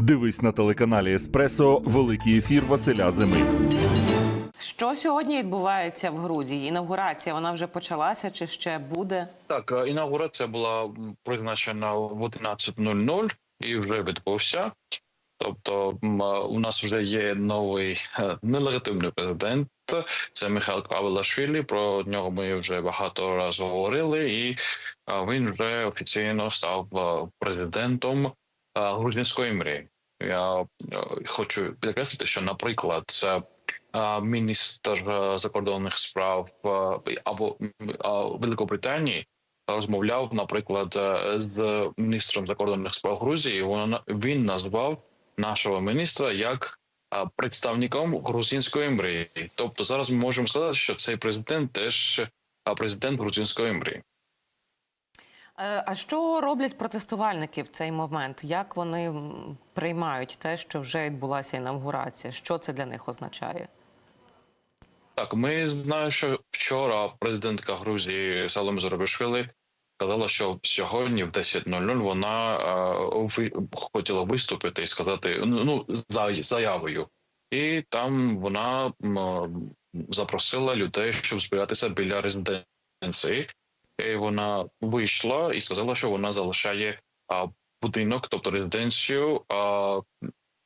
Дивись на телеканалі Еспресо Великий ефір Василя Зими. Що сьогодні відбувається в Грузії? Інавгурація вона вже почалася чи ще буде? Так, е, інаугурація була призначена в 11.00 і вже відбувся. Тобто, е, у нас вже є новий е, нелегітимний президент. Це Михайло Кавелашвілі. Про нього ми вже багато разів говорили, і він вже офіційно став президентом грузинської мрії. Я е, хочу підкреслити, що, наприклад, е, міністр е, закордонних справ е, або е, Великобританії розмовляв, наприклад, е, з міністром закордонних справ Грузії. Він назвав нашого міністра як е, представником грузинської мрії. Тобто, зараз ми можемо сказати, що цей президент теж е, президент грузинської мрії. Е, А що роблять протестувальники в цей момент? Як вони приймають те, що вже відбулася інавгурація? Що це для них означає? Так, ми знаємо, що вчора президентка Грузії Салом Зоробишвили сказала, що сьогодні в 10.00 вона е, хотіла виступити і сказати ну ну, за заявою, і там вона е, запросила людей, щоб збиратися біля резиденції. І вона вийшла і сказала, що вона залишає будинок, тобто резиденцію,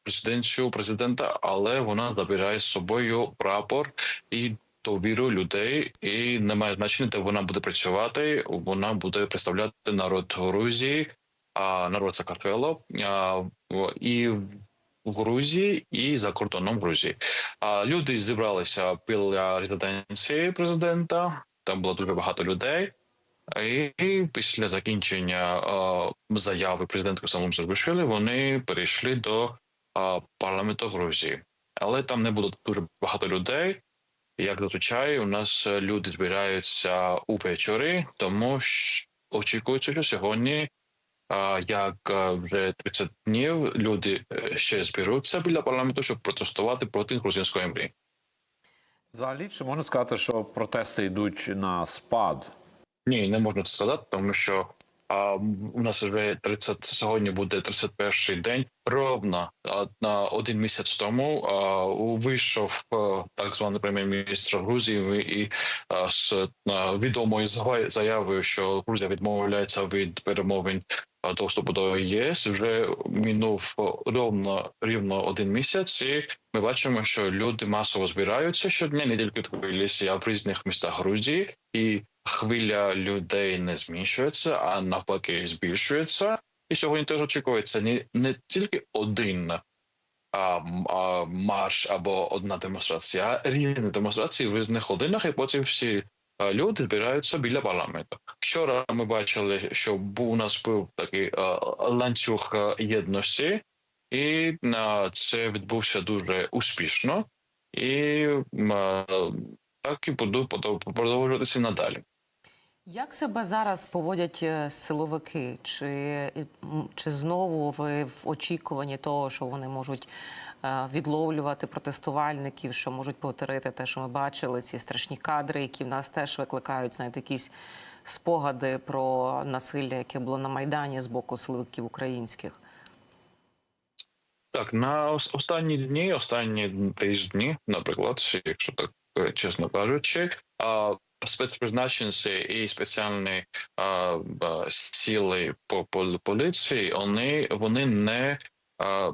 резиденцію президента, але вона забирає з собою прапор і довіру людей, і немає значення, де вона буде працювати. Вона буде представляти народ Грузії, а народ Сакартвело і в Грузії, і за кордоном Грузії. А люди зібралися біля резиденції президента. Там було дуже багато людей. І після закінчення заяви президентки Салом Зурбишвілі вони перейшли до парламенту Грузії, але там не було дуже багато людей. Як зазвичай, у нас люди збираються увечері, тому що очікується, що сьогодні, як вже 30 днів, люди е, ще зберуться біля парламенту, щоб протестувати проти грузинської мрії. Взагалі, чи можна сказати, що протести йдуть на спад? Ні, не можна це сказати, тому що а, у нас вже 30, сьогодні буде 31-й день. Ровно на один місяць тому а, вийшов а, так званий прем'єр-міністр Грузії і а, з а, відомою заявою, що Грузія відмовляється від перемовин доступу до ЄС. Вже минув ровно рівно один місяць, і ми бачимо, що люди масово збираються щодня, не тільки в Тбілісі, а в різних містах Грузії і хвиля людей не зміщується, а навпаки збільшується. І сьогодні теж очікується не, не тільки один а, а, марш або одна демонстрація, а різні демонстрації в різних годинах, і потім всі люди збираються біля парламенту. Вчора ми бачили, що був у нас був такий ланцюг єдності, і це відбувся дуже успішно. І так і буду продовжуватися надалі. Як себе зараз поводять е, силовики? Чи, чи знову ви в очікуванні того, що вони можуть е, відловлювати протестувальників, що можуть повторити те, що ми бачили, ці страшні кадри, які в нас теж викликають знаєте, якісь спогади про насилля, яке було на Майдані з боку силовиків українських? Так, на останні дні, останні тижні, наприклад, якщо так е, чесно кажучи, спецпризначенці і спеціальні а, ба, сили по, по поліції, вони, вони не а,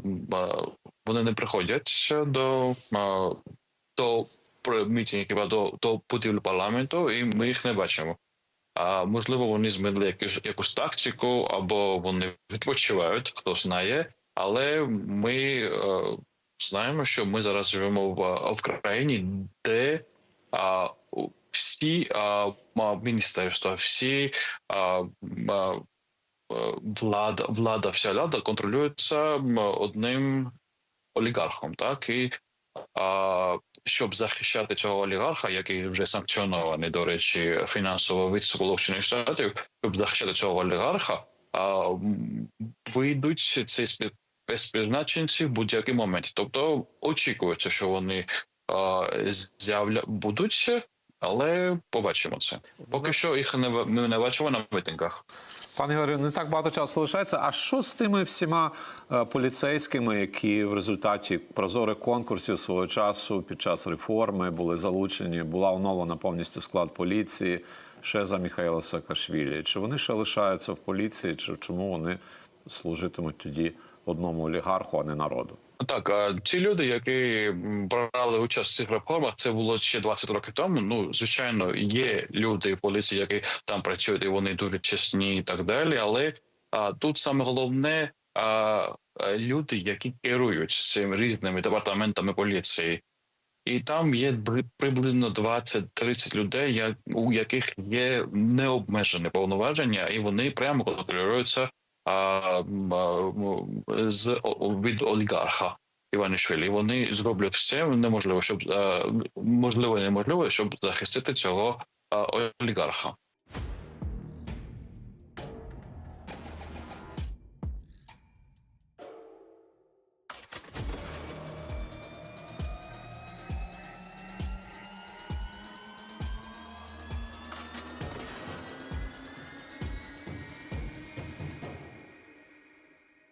вони не приходять до, а, до мітингів, а до, до будівлі парламенту, і ми їх не бачимо. А можливо, вони змінили якусь якусь тактику, або вони відпочивають, хто знає. Але ми е, знаємо, що ми зараз живемо в, в країні, де а, всі а, міністерства, всі а, а, е, влада, влада, вся влада контролюється одним олігархом, так і а, щоб захищати цього олігарха, який вже санкціонований, до речі, фінансово від Сполучених Штатів, щоб захищати цього олігарха, а, вийдуть ці спецпризначенці в будь-який момент. Тобто очікується, що вони з'явля будуть Але побачимо це. Поки що їх не ми не бачимо на митингах. Пане Ігорю, не так багато часу лишається. А що з тими всіма е, поліцейськими, які в результаті прозорих конкурсів свого часу під час реформи були залучені, була оновлена повністю склад поліції ще за Михайла Саакашвілі? Чи вони ще лишаються в поліції, чи чому вони служитимуть тоді одному олігарху, а не народу? Так, а ці люди, які брали участь в цих реформах, це було ще 20 років тому. Ну, звичайно, є люди поліції, які там працюють, і вони дуже чесні і так далі. Але а, тут саме головне а, люди, які керують цими різними департаментами поліції. І там є приблизно 20-30 людей, у яких є необмежені повноваження, і вони прямо контролюються з від олігарха Іванішвілі. Вони зроблять все неможливо, щоб а, можливо неможливо, щоб захистити цього а, олігарха.